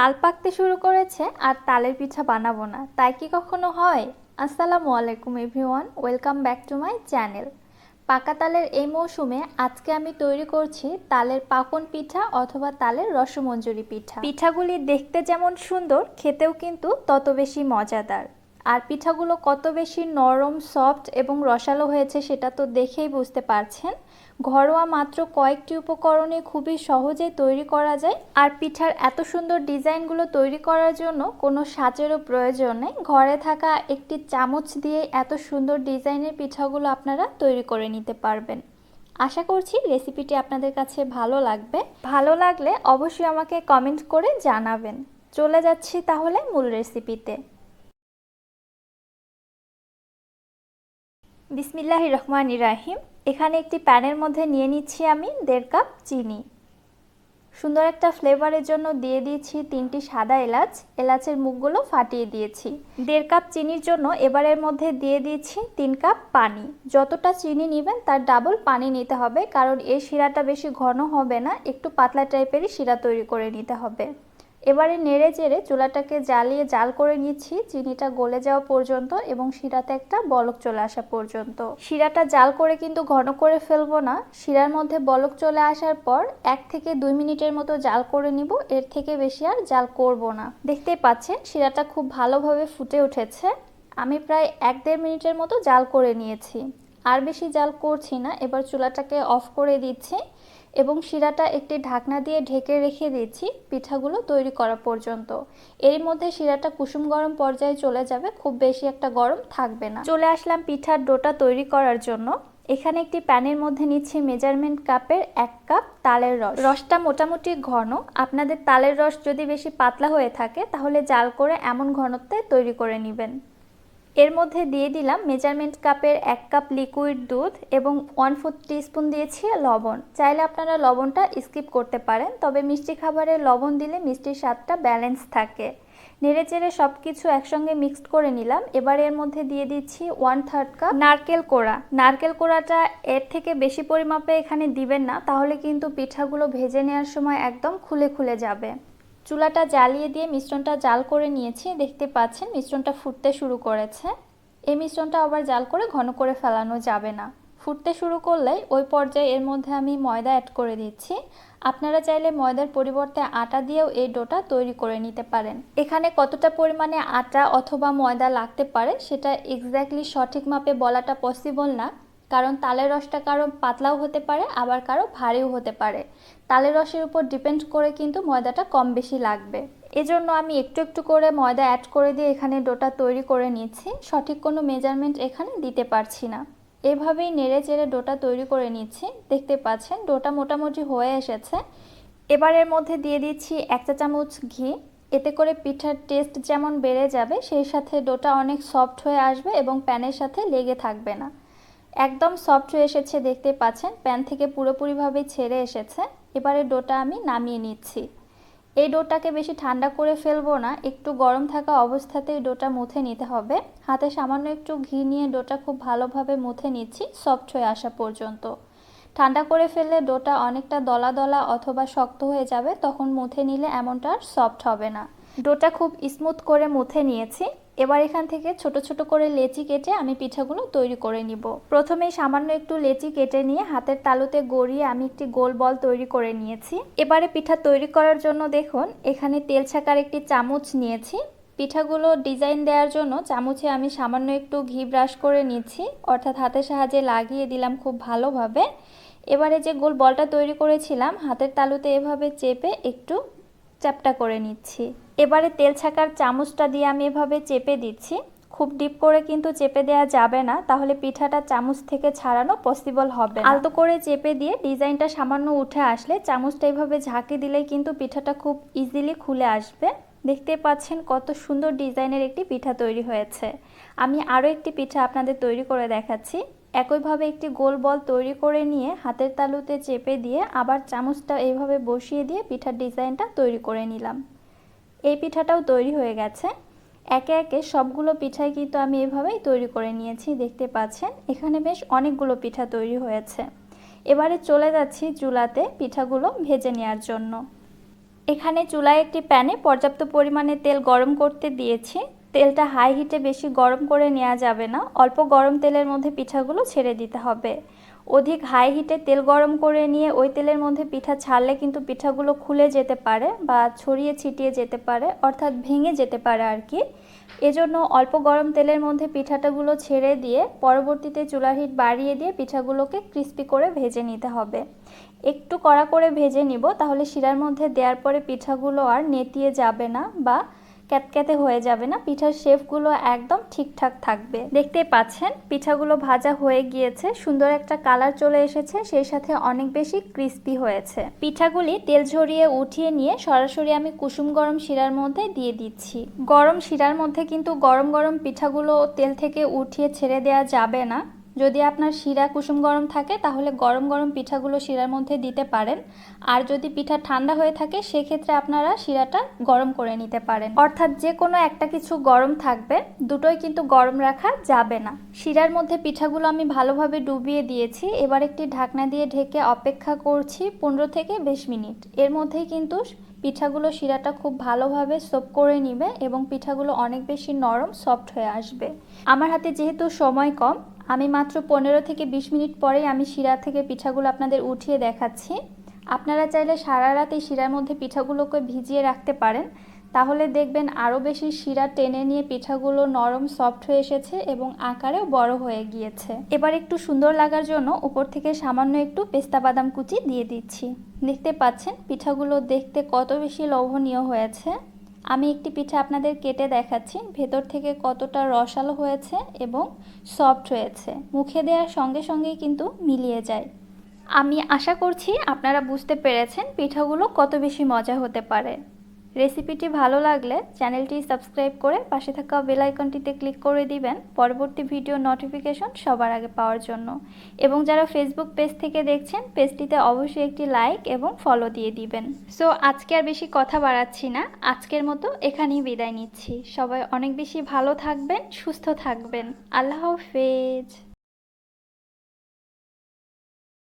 তাল পাকতে শুরু করেছে আর তালের পিঠা বানাবো না। তাই কি কখনো হয়? আসসালামু আলাইকুম, everyone. Welcome back to my channel. পাকা তালের এই মৌসুমে আজকে আমি তৈরি করছি তালের পাকন পিঠা অথবা তালের রসমঞ্জুরি পিঠা। পিঠাগুলি দেখতে যেমন সুন্দর, খেতেও কিন্তু তত বেশি মজাদার। আর পিঠাগুলো কত বেশি নরম, সফট এবং রসালো হয়েছে সেটা তো দেখেই বুঝতে পারছেন। ঘরোয়া মাত্র কয়েকটি উপকরণে খুবই সহজে তৈরি করা যায়। আর পিঠার এত সুন্দর ডিজাইনগুলো তৈরি করার জন্য কোনো সাজেরও প্রয়োজন নেই। ঘরে থাকা একটি চামচ দিয়ে এত সুন্দর ডিজাইনের পিঠাগুলো আপনারা তৈরি করে নিতে পারবেন। আশা করছি রেসিপিটি আপনাদের কাছে ভালো লাগবে। ভালো লাগলে অবশ্যই আমাকে কমেন্ট করে জানাবেন। চলে যাচ্ছি তাহলে মূল রেসিপিতে। বিসমিল্লাহ রহমান রাহিম। এখানে একটি প্যানের মধ্যে নিয়ে নিচ্ছি আমি দেড় কাপ চিনি। সুন্দর একটা ফ্লেভারের জন্য দিয়ে দিয়েছি তিনটি সাদা এলাচ। এলাচের মুখগুলো ফাটিয়ে দিয়েছি। দেড় কাপ চিনির জন্য এবারের মধ্যে দিয়ে দিয়েছি তিন কাপ পানি। যতটা চিনি নেবেন তার ডাবল পানি নিতে হবে, কারণ এই শিরাটা বেশি ঘন হবে না, একটু পাতলা টাইপেরই শিরা তৈরি করে নিতে হবে। এবারে নেড়ে চেড়ে চুলাটাকে জ্বালিয়ে জাল করে নিচ্ছি। চিনিটা গলে যাওয়া পর্যন্ত এবং শিরাতে একটা বলক চলে আসা পর্যন্ত। শিরাটা জাল করে কিন্তু ঘন করে ফেলব না। শিরার মধ্যে বলক চলে আসার পর এক থেকে দুই মিনিটের মতো জাল করে নিব। এর থেকে বেশি আর জাল করব না। দেখতেই পাচ্ছেন, শিরাটা খুব ভালোভাবে ফুটে উঠেছে। আমি প্রায় এক দেড় মিনিটের মতো জাল করে নিয়েছি। আর বেশি জাল করছি না। এবার চুলাটাকে অফ করে দিচ্ছি। এবং শিরাটা একটি ঢাকনা দিয়ে ঢেকে রেখে দিচ্ছি পিঠাগুলো তৈরি করা পর্যন্ত। এর মধ্যে শিরাটা কুসুম গরম পর্যায়ে চলে যাবে, খুব বেশি একটা গরম থাকবে না। চলে আসলাম পিঠার ডোটা তৈরি করার জন্য। এখানে একটি প্যানের মধ্যে নিচ্ছি মেজারমেন্ট কাপের এক কাপ তালের রস। রসটা মোটামুটি ঘন। আপনাদের তালের রস যদি বেশি পাতলা হয়ে থাকে, তাহলে জাল করে এমন ঘনত্বে তৈরি করে নেবেন। এর মধ্যে দিয়ে দিলাম মেজারমেন্ট কাপের এক কাপ লিকুইড দুধ এবং ওয়ান ফোর টিস্পুন দিয়েছি লবণ। চাইলে আপনারা লবণটা স্কিপ করতে পারেন, তবে মিষ্টি খাবারে লবণ দিলে মিষ্টির স্বাদটা ব্যালেন্স থাকে। নেড়ে চেড়ে সব কিছু একসঙ্গে মিক্সড করে নিলাম। এবার এর মধ্যে দিয়ে দিচ্ছি ওয়ান থার্ড কাপ নারকেল কোড়া। নারকেল কোড়াটা এর থেকে বেশি পরিমাপে এখানে দিবেন না, তাহলে কিন্তু পিঠাগুলো ভেজে নেওয়ার সময় একদম খুলে খুলে যাবে। চুলাটা জ্বালিয়ে দিয়ে মিশ্রণটা জাল করে নিয়েছি। দেখতে পাচ্ছেন মিশ্রণটা ফুটতে শুরু করেছে। এই মিশ্রণটা আবার জাল করে ঘন করে ফেলানো যাবে না। ফুটতে শুরু করলেই ওই পর্যায়ে এর মধ্যে আমি ময়দা অ্যাড করে দিচ্ছি। আপনারা চাইলে ময়দার পরিবর্তে আটা দিয়েও এই ডোটা তৈরি করে নিতে পারেন। এখানে কতটা পরিমাণে আটা অথবা ময়দা লাগতে পারে সেটা এক্স্যাক্টলি সঠিক মাপে বলাটা পসিবল না। কারণ তালের রসটা কারও পাতলাও হতে পারে, আবার কারও ভারীও হতে পারে। তালের রসের উপর ডিপেন্ড করে কিন্তু ময়দাটা কম বেশি লাগবে। এজন্য আমি একটু একটু করে ময়দা অ্যাড করে দিয়ে এখানে ডোটা তৈরি করে নিচ্ছি। সঠিক কোনো মেজারমেন্ট এখানে দিতে পারছি না। এভাবেই নেড়ে চেড়ে ডোটা তৈরি করে নিচ্ছি। দেখতে পাচ্ছেন, ডোটা মোটামুটি হয়ে এসেছে। এবার এর মধ্যে দিয়ে দিচ্ছি এক চা চামচ ঘি। এতে করে পিঠার টেস্ট যেমন বেড়ে যাবে, সেই সাথে ডোটা অনেক সফট হয়ে আসবে এবং প্যানের সাথে লেগে থাকবে না। একদম সফট হয়ে এসেছে দেখতে পাচ্ছেন। প্যান থেকে পুরোপুরিভাবে ছেড়ে এসেছে। এবারে ডোটা আমি নামিয়ে নিচ্ছি। এই ডোটাকে বেশি ঠান্ডা করে ফেলব না। একটু গরম থাকা অবস্থাতেই ডোটা মুথে নিতে হবে। হাতে সামান্য একটু ঘি নিয়ে ডোটা খুব ভালোভাবে মুথে নিচ্ছি, সফট হয়ে আসা পর্যন্ত। ঠান্ডা করে ফেললে ডোটা অনেকটা দলা দলা অথবা শক্ত হয়ে যাবে, তখন মুথে নিলে এমনটা আর সফট হবে না। ডোটা খুব স্মুথ করে মুথে নিয়েছি। এবার এখান থেকে ছোট ছোট করে লেচি কেটে আমি পিঠাগুলো তৈরি করে নিব। প্রথমে সামান্য একটু লেচি কেটে নিয়ে হাতের তালুতে গড়িয়ে আমি একটি গোল বল তৈরি করে নিয়েছি। এবারে পিঠা তৈরি করার জন্য দেখুন, এখানে তেল ছাকার একটি চামচ নিয়েছি। পিঠাগুলো ডিজাইন দেওয়ার জন্য চামচে আমি সামান্য একটু ঘি ব্রাশ করে নিচ্ছি অর্থাৎ হাতের সাহায্যে লাগিয়ে দিলাম খুব ভালোভাবে। এবারে যে গোল বলটা তৈরি করেছিলাম, হাতের তালুতে এভাবে চেপে একটু চ্যাপটা করে নিচ্ছি। এবারে তেল ছাকার চামচটা দিয়ে আমি এভাবে চেপে দিচ্ছি। খুব ডিপ করে কিন্তু চেপে দেওয়া যাবে না, তাহলে পিঠাটা চামচ থেকে ছাড়ানো পসিবল হবে আলতো করে চেপে দিয়ে ডিজাইনটা সামান্য উঠে আসলে চামচটা এইভাবে ঝাঁকি দিলেই কিন্তু পিঠাটা খুব ইজিলি খুলে আসবে। দেখতে পাচ্ছেন কত সুন্দর ডিজাইনের একটি পিঠা তৈরি হয়েছে। আমি আরও একটি পিঠা আপনাদের তৈরি করে দেখাচ্ছি। একইভাবে একটি গোল বল তৈরি করে নিয়ে হাতের তালুতে চেপে দিয়ে আবার চামচটা এইভাবে বসিয়ে দিয়ে পিঠার ডিজাইনটা তৈরি করে নিলাম। এই পিঠাটাও তৈরি হয়ে গেছে। একে একে সবগুলো পিঠাই কিন্তু আমি এভাবেই তৈরি করে নিয়েছি, দেখতে পাচ্ছেন? এখানে বেশ অনেকগুলো পিঠা তৈরি হয়েছে। এবারে চলে যাচ্ছি চুলাতে পিঠাগুলো ভেজে নেওয়ার জন্য। এখানে চুলায় একটি প্যানে পর্যাপ্ত পরিমাণে তেল গরম করতে দিয়েছি। তেলটা হাই হিটে বেশি গরম করে নেওয়া যাবে না। অল্প গরম তেলের মধ্যে পিঠাগুলো ছেড়ে দিতে হবে। অধিক হাই হিটে তেল গরম করে নিয়ে ওই তেলের মধ্যে পিঠা ছাড়লে কিন্তু পিঠাগুলো খুলে যেতে পারে বা ছড়িয়ে ছিটিয়ে যেতে পারে, অর্থাৎ ভেঙে যেতে পারে আর কি। এজন্য অল্প গরম তেলের মধ্যে পিঠাটাগুলো ছেড়ে দিয়ে পরবর্তীতে চুলার হিট বাড়িয়ে দিয়ে পিঠাগুলোকে ক্রিস্পি করে ভেজে নিতে হবে। একটু কড়া করে ভেজে নিব, তাহলে শিরার মধ্যে দেওয়ার পরে পিঠাগুলো আর নেতিয়ে যাবে না বা ক্যাতক্যাতে হয়ে যাবে না, পিঠার শেপগুলো একদম ঠিকঠাক থাকবে। দেখতেই পাচ্ছেন, পিঠাগুলো ভাজা হয়ে গিয়েছে, সুন্দর একটা কালার চলে এসেছে, সেই সাথে অনেক বেশি ক্রিস্পি হয়েছে। পিঠাগুলি তেল ঝরিয়ে উঠিয়ে নিয়ে সরাসরি আমি কুসুম গরম শিরার মধ্যে দিয়ে দিচ্ছি। গরম শিরার মধ্যে কিন্তু গরম গরম পিঠাগুলো তেল থেকে উঠিয়ে ছেড়ে দেওয়া যাবে না। যদি আপনার শিরা কুসুম গরম থাকে, তাহলে গরম গরম পিঠাগুলো শিরার মধ্যে দিতে পারেন। আর যদি পিঠা ঠান্ডা হয়ে থাকে, সেক্ষেত্রে আপনারা শিরাটা গরম করে নিতে পারেন। অর্থাৎ যে কোনো একটা কিছু গরম থাকবে, দুটোই কিন্তু গরম রাখা যাবে না। শিরার মধ্যে পিঠাগুলো আমি ভালোভাবে ডুবিয়ে দিয়েছি। এবার একটি ঢাকনা দিয়ে ঢেকে অপেক্ষা করছি পনেরো থেকে বিশ মিনিট। এর মধ্যেই কিন্তু পিঠাগুলো শিরাটা খুব ভালোভাবে সোপ করে নিবে এবং পিঠাগুলো অনেক বেশি নরম, সফট হয়ে আসবে। আমার হাতে যেহেতু সময় কম আমি মাত্র পনেরো থেকে বিশ মিনিট পরেই আমি শিরা থেকে পিঠাগুলো আপনাদের উঠিয়ে দেখাচ্ছি। আপনারা চাইলে সারা রাত এই শিরার মধ্যে পিঠাগুলোকে ভিজিয়ে রাখতে পারেন। তাহলে দেখবেন আরও বেশি শিরা টেনে নিয়ে পিঠাগুলো নরম, সফট হয়ে এসেছে এবং আকারেও বড় হয়ে গিয়েছে। এবার একটু সুন্দর লাগার জন্য উপর থেকে সামান্য একটু পেস্তা বাদাম কুচি দিয়ে দিচ্ছি। দেখতে পাচ্ছেন, পিঠাগুলো দেখতে কত বেশি লোভনীয় হয়েছে। আমি একটি পিঠা আপনাদের কেটে দেখাচ্ছি। ভেতর থেকে কতটা রসালো হয়েছে এবং সফট হয়েছে। মুখে দেওয়ার সঙ্গে সঙ্গেই কিন্তু মিলিয়ে যায়। আমি আশা করছি আপনারা বুঝতে পেরেছেন পিঠাগুলো কত বেশি মজা হতে পারে। রেসিপিটি ভালো লাগলে চ্যানেলটি সাবস্ক্রাইব করে পাশে থাকা বেল আইকনটিতে ক্লিক করে দিবেন পরবর্তী ভিডিও নোটিফিকেশন সবার আগে পাওয়ার জন্য। এবং যারা ফেসবুক পেজ থেকে দেখছেন পেজটিতে অবশ্যই একটি লাইক এবং ফলো দিয়ে দিবেন। সো আজকে আর বেশি কথা বাড়াচ্ছি না। আজকের মতো এখানেই বিদায় নিচ্ছি। সবাই অনেক বেশি ভালো থাকবেন, সুস্থ থাকবেন। আল্লাহ হাফেজ।